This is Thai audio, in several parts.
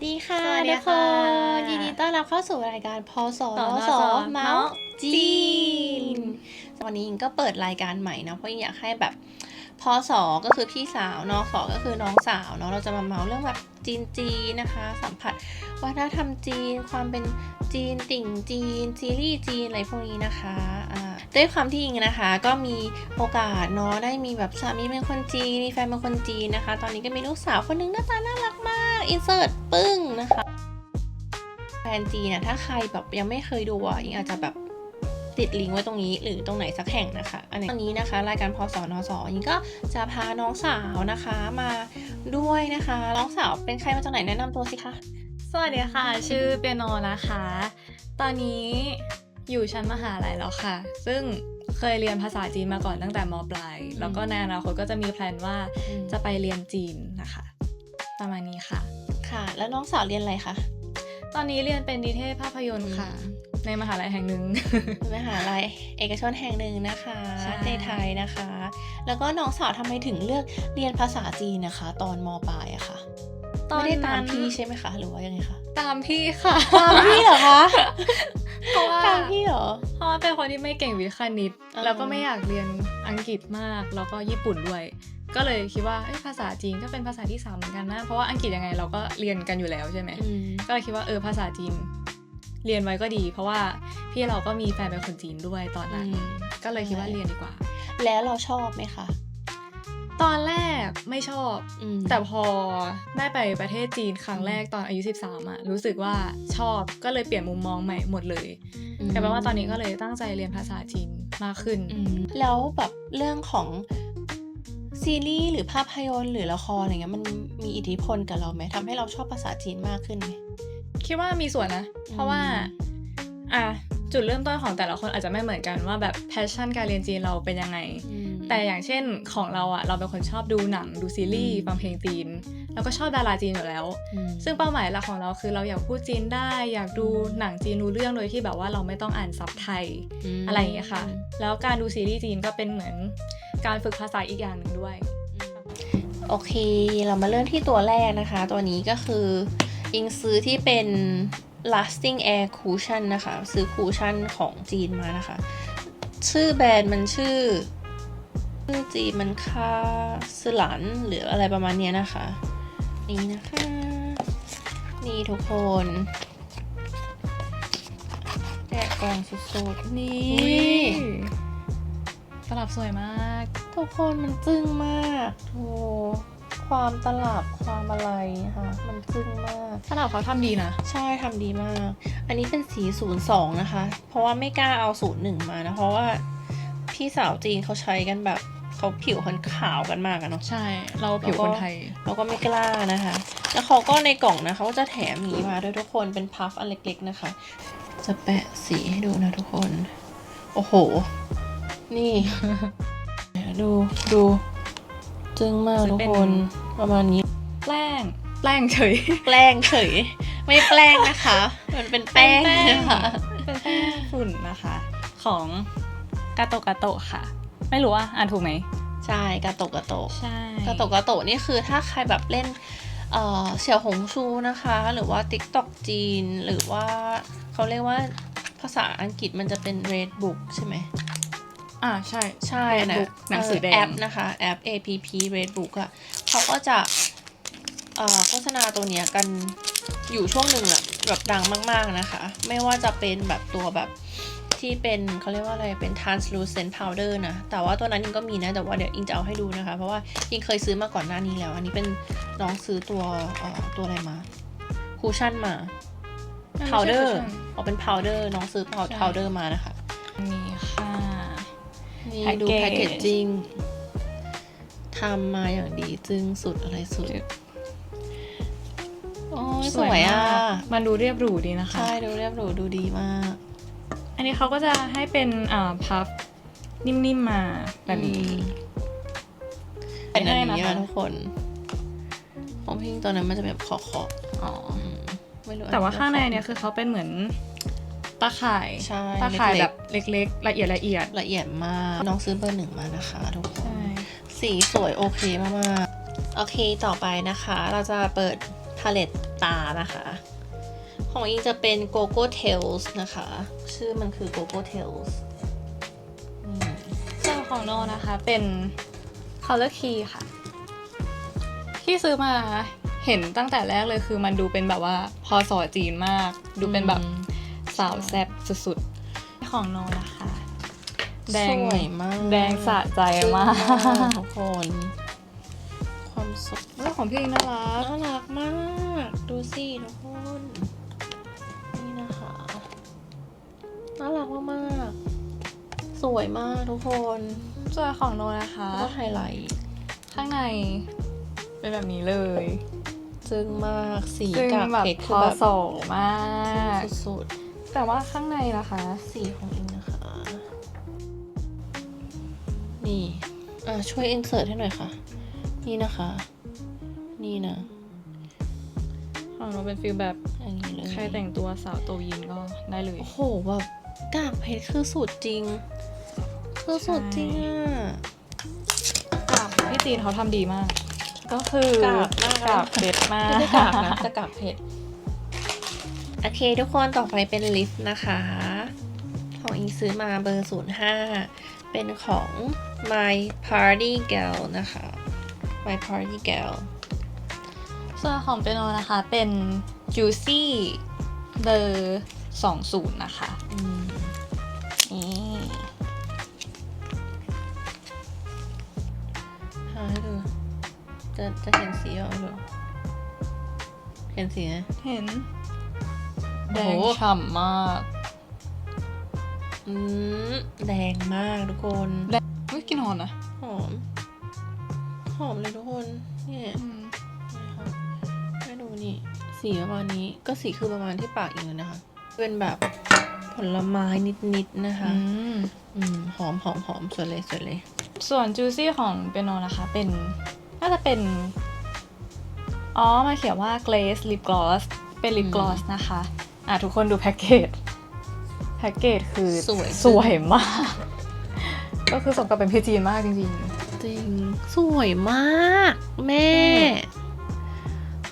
วัสดีค่ะสวัสดีทุกคค่ะนยินดีต้อนรับเข้าสู่รายการพอสอต่อสสออเมาเมาส์ส์จีน วันนี้อิงก็เปิดรายการใหม่เนาะเพราะอิงอยากให้แบบพอสอก็คือพี่สาวนอสอก็คือน้องสาวเนาะเราจะมาเมาส์เรื่องแบบจีนจีนนะคะ สัมผัสวัฒนธรรมจีน ความเป็นจีนติ่งจีนซีรีส์จีนอะไรพวกนี้นะคะอ่า ด้วยความที่อิงนะคะ ก็มีโอกาสเนาะได้มีแบบสามีเป็นคนจีนมีแฟนเป็นคนจีนนะคะ ตอนนี้ก็มีลูกสาวคนหนึงหน้าตาน่ารักมากอินเสิร์ตปึ้งนะคะแฟนจีนนะถ้าใครแบบยังไม่เคยดูอะอิงอาจจะแบบติดลิงก์ไว้ตรงนี้หรือตรงไหนสักแห่งนะคะ อันนี้นี่นะคะ รายการพอสอนอสอิงก็จะพาน้องสาวนะคะมาด้วยนะคะ น้องสาวเป็นใครมาจากไหนแนะนำตัวสิคะ สวัสดีค่ะ ชื่อเปียโนนะคะ ตอนนี้ อยู่ชั้นมหาลัยแล้วค่ะ ซึ่งเคยเรียนภาษาจีนมาก่อนตั้งแต่มปลาย แล้วก็ในอนาคตก็จะมีแพลนว่าจะไปเรียนจีนนะคะ ประมาณนี้ค่ะ ค่ะ แล้วน้องสาวเรียนอะไรคะ ตอนนี้เรียนเป็นนิเทศภาพยนตร์ค่ะ ในมหาลัยแห่งหนึ่งมหาลัยเอกชนแห่งหนึ่งนะคะใช่ในไทยนะคะ แล้วก็น้องสาวทำไมถึงเลือกเรียนภาษาจีนนะคะ ตอนมปลายอะคะไม่ได้ตามพี่ใช่ไหมคะ หรือว่ายังไงคะ ตามพี่ค่ะตามพี่เหรอคะเพราะว่าตามพี่เหรอเพราะว่าเป็นคนที่ไม่เก่งวิทย์คณิตอ่าแล้วก็ไม่อยากเรียนอังกฤษมาก แล้วก็ญี่ปุ่นด้วย ก็เลยคิดว่าเอ้ยภาษาจีนก็เป็นภาษาที่สามเหมือนกันนะ เพราะว่าอังกฤษยังไงเราก็เรียนกันอยู่แล้วใช่ไหมอืมก็เลยคิดว่าเออภาษาจีนเรียนไว้ก็ดี เพราะว่าพี่เราก็มีแฟนเป็นคนจีนด้วยตอนนั้นอืมก็เลยคิดว่าเรียนดีกว่า แล้วเราชอบไหมคะ ตอนแรกไม่ชอบอืมแต่พอได้ไปประเทศจีนครั้งแรกตอนอายุ 13อะรู้สึกว่าชอบก็เลยเปลี่ยนมุมมองใหม่หมดเลยอืมกลายเป็นว่าตอนนี้ก็เลยตั้งใจเรียนภาษาจีนมากขึ้นอืมแล้วแบบเรื่องของซีรีส์หรือภาพยนตร์หรือละครอะไรเงี้ยมันมีอิทธิพลกับเราไหมทำให้เราชอบภาษาจีนมากขึ้นไหมคิดว่ามีส่วนนะ เพราะว่า อะจุดเริ่มต้นของแต่ละคนอาจจะไม่เหมือนกันว่าแบบแพชชั่นการเรียนจีนเราเป็นยังไง แต่อย่างเช่นของเราอะเราเป็นคนชอบดูหนังดูซีรีส์อืมฟังเพลงจีนแล้วก็ชอบดาราจีนอยู่แล้วอืมซึ่งเป้าหมายหลักของเราคือเราอยากพูดจีนได้ อยากดูหนังจีนรู้เรื่องโดยที่แบบว่าเราไม่ต้องอ่านซับไทยมอะไรอย่างเงี้ยค่ะ แล้วการดูซีรีส์จีนก็เป็นเหมือนการฝึกภาษาอีกอย่างหนึ่งด้วย โอเค เรามาเริ่มที่ตัวแรกนะคะ ตัวนี้ก็คืออิงซื้อที่เป็น lasting air cushion นะคะ ซื้อคูชั่นของจีนมานะคะ ชื่อแบรนด์มันชื่อชื่อ จีนมันคาสลันหรืออะไรประมาณเนี้ยนะคะ นี่นะคะ นี่ทุกคนแกะกล่องสุดๆนี่ตลับสวยมาก ทุกคนมันจึ้งมากโอ้ความตลับความอะไรนะคะมันจึ้งมากตลับเขาทำดีนะ ใช่ทำดีมาก อันนี้เป็นสี02นะคะ เพราะว่าไม่กล้าเอา01มานะ เพราะว่าพี่สาวจีนเขาใช้กันแบบ เขาผิวคนขาวกันมากอะเนาะใช่ เราผิวคนไทย เราก็ไม่กล้านะคะ แล้วเขาก็ในกล่องนะเขาก็จะแถมหมีมาด้วยทุกคนเป็นพัฟอันเล็กๆนะคะ จะแปะสีให้ดูนะทุกคน โอ้โห นี่เดี๋ยวดูดูจึ้งมากทุกคนประมาณนี้แป้งแป้งเฉยแป้งเฉย ไม่แป้งนะคะ มันเป็นแป้งนะคะเป็นแป้งฝุ่นนะคะ ของกาโตะกาโตะค่ะ ไม่รู้ว่าอ่านถูกไหมใช่กาโตะกาโตะใช่กาโตะกาโตะนี่คือถ้าใครแบบเล่นเอ่อเสี่ยวหงชูนะคะ หรือว่า TikTok จีน หรือว่าเขาเรียกว่าภาษาอังกฤษมันจะเป็น Red Book ใช่ไหมอ่าใช่ใช่นะ Red Book หนังสือแดงแอปนะคะแอป app Red Book อะเขาก็จะเอ่อโฆษณาตัวเนี้ยกันอยู่ช่วงหนึ่งอะแบบดังมาก ๆนะคะ ไม่ว่าจะเป็นแบบตัวแบบ ที่เป็นเขาเรียกว่าอะไรเป็น translucent powder นะ แต่ว่าตัวนั้นยิงก็มีนะ แต่ว่าเดี๋ยวอิงจะเอาให้ดูนะคะ เพราะว่ายิงเคยซื้อมาก่อนหน้านี้แล้ว อันนี้เป็นน้องซื้อตัวเอ่อตัวอะไรมาคูชั่นมา powder ออกเป็น powder น้องซื้อ powder มานะคะนี่ค่ะนี่แพ็กเกจดูแพคเกจจิ้งทำมาอย่างดีจึงสุดอะไรสุดโอ้ยสวยอะมากมันดูเรียบหรูดีนะคะ ใช่ ดูเรียบหรูดูดีมาก อันนี้เขาก็จะให้เป็นอ่าพัฟนิ่มๆมาแบบนี้เป็นอันนี้ให้นะคะนะทุกคนของพิงตัวนั้นมันจะแบบขอขอบอ๋อๆอืมไม่รู้แต่ว่าข้างในขอบเนี่ยคือเขาเป็นเหมือนตาข่ายใช่ตาข่ายเล็กๆแบบเล็กๆ ละเอียดละเอียดละเอียดมาก น้องซื้อเบอร์หนึ่งมานะคะ ทุกคนใช่สีสวยโอเคมากๆ โอเคต่อไปนะคะ เราจะเปิดพาเลตตานะคะ ของอิงจะเป็น Gogo Tales นะคะ ชื่อมันคือ Gogo Tales อืมส่วนของโนนะคะเป็น color key ค่ะ ที่ซื้อมาเห็นตั้งแต่แรกเลยคือมันดูเป็นแบบว่าพอสอจีนมาก ดูเป็นแบบสาวแซ่บสุดๆ ของโนนะคะ แดงสวยมาก แดงสะใจมากจึ้งมากทุกคน ความสดแล้วของพี่น่ารัก น่ารักมาก ดูสิทุกคนนี่ น่ารักมากๆ สวยมากทุกคนส่วนของโนนะคะแล้วก็ไฮไลท์ข้างในเป็นแบบนี้เลยจึ้งมากสีซึ่งกากแบบเพชรพคืออแบบสอมากสุดแต่ว่าข้างในนะคะๆสีของเองนะคะ นี่อะช่วยอินเสิร์ตให้หน่อยค่ะ นี่นะคะ นี่นะของเราเป็นฟิลแบบอย่างนี้เลยใครแต่งตัวสาวโตยินก็ได้เลย โอ้โหแบบ กากเพชรคือสุดจริง คือสุดจริงอะกาบพี่จีนเขาทำดีมาก ก็คือกาบมากกาบเด็ดมากไม่ได้กากนะจะกากเพชรโอเคทุกคนต่อไปเป็นลิฟต์นะคะ ของอิงซื้อมาเบอร์ 05 เป็นของ My Party Girl นะคะ My Party Girl ส่วนของเปียโนนะคะเป็น Juicy เบอร์ 20 นะคะ จะจะเห็นสีออกหรือเห็นสีไหมเห็นโอ้แดโหงฉ่ำมาก อืมแดงมากทุกคนไม่กินหอมนะหอม หอมเลยทุกคน เนี่ย อืมนะคะให้ดูนี่ สีประมาณนี้ก็สีคือประมาณที่ปากอีกเลยนะคะ เป็นแบบผลไม้นิดๆนะคะ อืม อืมหอมหอมหอมสวยเลยสวยเลย ส่วน Juicy ของเปียโนนะคะ เป็น น่าจะเป็น อ๋อ มาเขียนว่า Glaze Lip Gloss เป็นลิปอืมกลอสนะคะ อะ ทุกคนดูแพ็กเกจ แพ็กเกจคือสวยสวยมาก ก็คือสมกับเป็นพี่จีนมากจริงจริง สวยมาก แม่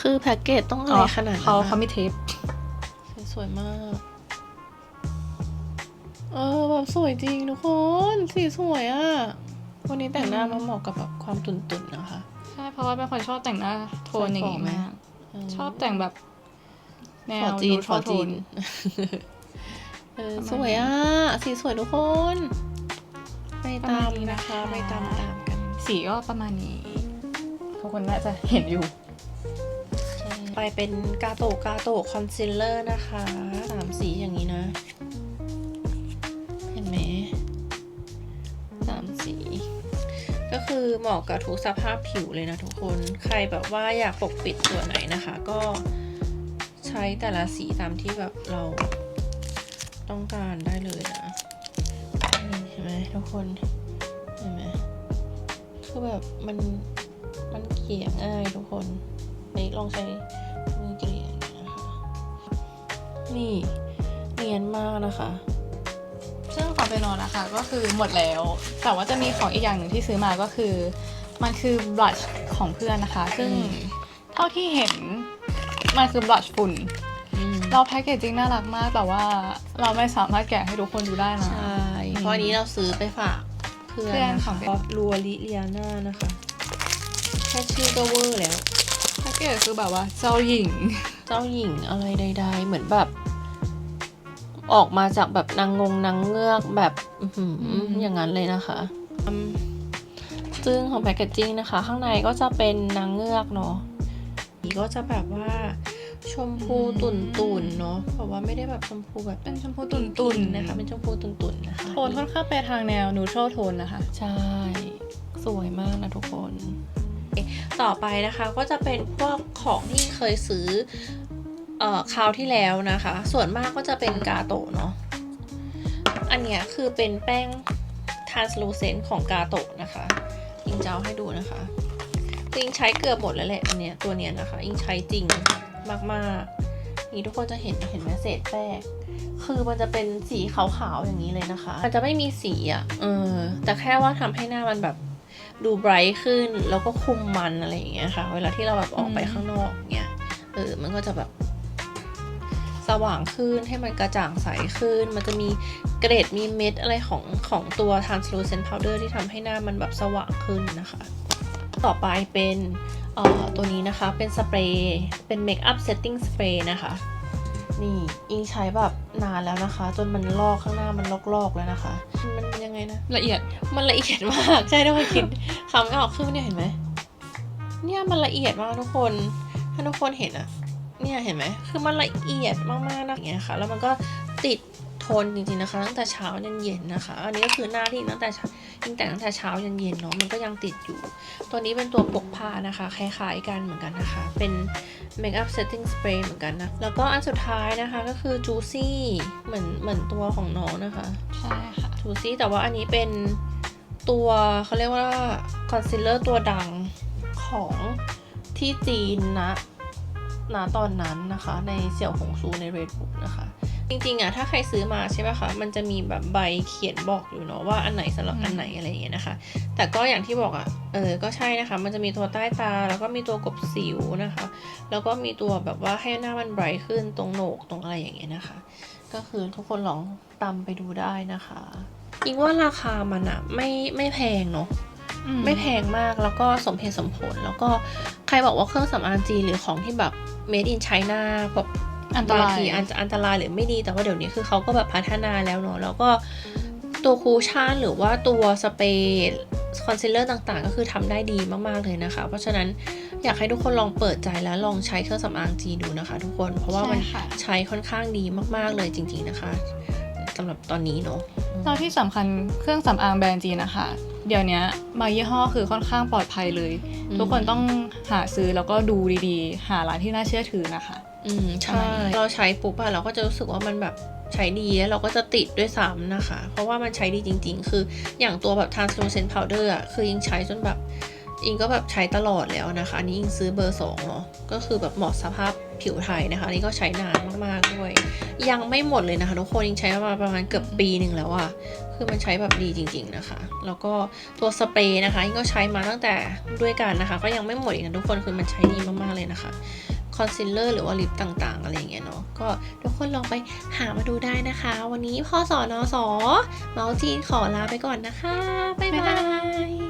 คือแพ็กเกจต้องๆอะไรขนาดนั้นเขาอะเขามีเทปสวยมาก เออแบบสวยจริงทุกคน สีสวยอะ่ะวันนี้แต่งหน้ามาเหมาะกับแบบความตุ่นๆนะคะใช่ เพราะว่าเป็นคนชอบแต่งหน้าโทนอย่างงี้ใส่ของไหมมากชอบแต่งแบบ แนขอวจีนดูขอโทจีนนเออประมาณสวยอะ สีสวยทุกคนไปตามประมาณนี้นะนะคะคะไปตามตามกัน สีก็ประมาณนี้ ทุกคนน่าจะเห็นอยู่ ไปเป็นกาโตะกาโตะคอนซีลเลอร์นะคะสามสีอย่างนี้นะ ก็คือเหมาะกับทุกสภาพผิวเลยนะทุกคน ใครแบบว่าอยากปกปิดส่วนไหนนะคะ ก็ใช้แต่ละสีตามที่แบบเราต้องการได้เลยนะนี่เห็นไหมทุกคน เห็นไหมคือแบบมันมันเกลี่ยง่ายทุกคนไปลองใช้มือเกลี่ยนะคะ นี่เนียนมากนะคะ ซึ่งของเปียโนนะคะก็คือหมดแล้ว แต่ว่าจะมีของอีกอย่างหนึ่งที่ซื้อมาก็คือ มันคือบลัชของเพื่อนนะคะ ซึ่งอืมเท่าที่เห็นมันคือบลัชฝุ่นอืมเราแพ็กเกจจิ้งน่ารักมากแต่ว่าเราไม่สามารถแกะให้ทุกคนดูได้นะใช่เพราะอันนี้เราซื้อไปฝากเพื่อนเพื่อนนะขอคะงเป็นลัวลิเลียนานะคะแค่ชื่อก็เวอร์แล้วแพ็กเกจคือแบบว่าเจ้าหญิง เจ้าหญิงอะไรใด ๆ เหมือนแบบ ออกมาจากแบบนางงงนางเงือกแบบอื้อหืออืมอย่างนั้นเลยนะคะอืมซึ่งของแพคเกจจิ้งนะคะ ข้างในก็จะเป็นนางเงือกเนาะสีก็จะแบบว่าชมพูตุ่นๆเนาะเพราะว่าไม่ได้แบบชมพูแบบเป็นชมพูตุ่นๆนะคะเป็นชมพูตุ่นๆนะคะโทนค่อนข้างไปทางแนวนูโตรโทนนะคะ ใช่ สวยมากนะทุกคน ต่อไปนะคะก็จะเป็นพวกของที่เคยซื้อ เอ่อคราวที่แล้วนะคะ ส่วนมากก็จะเป็นกาโตเนาะอันเนี้ยคือเป็นแป้ง translucent ของกาโตนะคะอิงจะเอาให้ดูนะคะคืออิงใช้เกือบหมดแล้วแหละอันเนี้ยตัวเนี้ยนะคะอิงใช้จริงมากๆนี่ทุกคนจะเห็นเห็นไหมเศษแป้งคือมันจะเป็นสีขาวๆอย่างนี้เลยนะคะ มันจะไม่มีสีอะเออแต่แค่ว่าทำให้หน้ามันแบบดูไบรท์ขึ้นแล้วก็คุมมันอะไรอย่างเงี้ยค่ะ เวลาที่เราแบบออกไปข้างนอกเงี้ยเออมันก็จะแบบ ว่างขึ้น ให้มันกระจ่างใสขึ้น มันจะมีเกรดมีเม็ดอะไรของของตัว translucent powder ที่ทำให้หน้ามันแบบสว่างขึ้นนะคะ ต่อไปเป็นตัวนี้นะคะเป็นสเปรย์เป็น Makeup Setting Spray นะคะนี่อิงใช้แบบนานแล้วนะคะ จนมันลอกข้างหน้ามันลอกๆแล้วนะคะ มันมันยังไงนะละเอียดมันละเอียดมากใช่ทุกคนคิดคำไม่ออกคือเนี่ยเห็นไหมเนี่ยมันละเอียดมากทุกคนถ้าทุกคนเห็นอะ เนี่ยเห็นไหมคือมันละเอียดมากๆนะอย่างเงี้ยค่ะ แล้วมันก็ติดทนจริงๆนะคะ ตั้งแต่เช้ายันเย็นนะคะ อันนี้ก็คือหน้าที่ตั้งแต่เช้ายิ่งแต่งตั้งแต่เช้ายันเย็นเนาะมันก็ยังติดอยู่ ตัวนี้เป็นตัวปกผ้านะคะคล้ายๆกันเหมือนกันนะคะ เป็น Makeup Setting Spray เหมือนกันนะ แล้วก็อันสุดท้ายนะคะก็คือ Juicy เหมือนเหมือนตัวของน้องนะคะ ใช่ค่ะดูซิแต่ว่าอันนี้เป็นตัวเขาเรียกว่าคอนซีลเลอร์ตัวดังของที่จีนนะ นะตอนนั้นนะคะ ในเสี่ยวหงซูใน Red Book นะคะ จริงๆอะถ้าใครซื้อมาใช่ไหมคะ มันจะมีแบบใบเขียนบอกอยู่เนาะว่าอันไหนสำหรับอืมอันไหนอะไรอย่างเงี้ยนะคะ แต่ก็อย่างที่บอกอะเออก็ใช่นะคะ มันจะมีตัวใต้ตา แล้วก็มีตัวกบสิวนะคะ แล้วก็มีตัวแบบว่าให้หน้ามันไบรท์ขึ้นตรงโหนกตรงอะไรอย่างเงี้ยนะคะ ก็คือทุกคนลองตามไปดูได้นะคะอิงว่าราคามันอะไม่ไม่แพงเนาะไม่แพงมากแล้วก็สมเหตุสมผล แล้วก็ใครบอกว่าเครื่องสำอางจีนหรือของที่แบบ made in China แบบอันตรายบางทีอันอันตรายหรือไม่ดีแต่ว่าเดี๋ยวนี้คือเขาก็แบบพัฒนาแล้วเนาะแล้วก็ตัวคูชั่นหรือว่าตัวสเปรย์คอนซีลเลอร์ต่างๆ ก็คือทำได้ดีมากๆเลยนะคะ เพราะฉะนั้นอยากให้ทุกคนลองเปิดใจแล้วลองใช้เครื่องสำอางจีนดูนะคะ ทุกคนเพราะว่ามันใช่ค่ะใช้ค่อนข้างดีมากๆเลยจริง ๆนะคะสำหรับตอนนี้เนาะแล้วที่สำคัญเครื่องสำอางแบรนด์จีนนะคะ เดี๋ยวนี้บางยี่ห้อคือค่อนข้างปลอดภัยเลยอืมทุกคนต้องหาซื้อแล้วก็ดูดีๆ หาร้านที่น่าเชื่อถือนะคะ อืมประใช่มาณนี้เราใช้ปุ๊บอะเราก็จะรู้สึกว่ามันแบบใช้ดีแล้วเราก็จะติดด้วยซ้ำนะคะ เพราะว่ามันใช้ดีจริง ๆ คืออย่างตัวแบบ translucent powder อะคือยิงใช้จนแบบอิงก็แบบใช้ตลอดแล้วนะคะ อันนี้อิงซื้อเบอร์สองเนาะก็คือแบบเหมาะสภาพผิวไทยนะคะอันนี้ก็ใช้นานมากๆด้วย ยังไม่หมดเลยนะคะ ทุกคนยิงใช้มาประมาณเกือบปีหนึ่งแล้วอะ คือมันใช้แบบดีจริง ๆนะคะ แล้วก็ตัวสเปรย์นะคะอิงก็ใช้มาตั้งแต่ด้วยกันนะคะ ก็ยังไม่หมดอีกนะทุกคนคือมันใช้ดีมากๆเลยนะคะคอนซีลเลอร์หรือว่าลิปต่างๆ อะไรอย่างเงี้ยเนาะก็ทุกคนลองไปหามาดูได้นะคะ วันนี้พ่อสอนอสอเมาส์จีนขอลาไปก่อนนะคะ บ๊ายบาย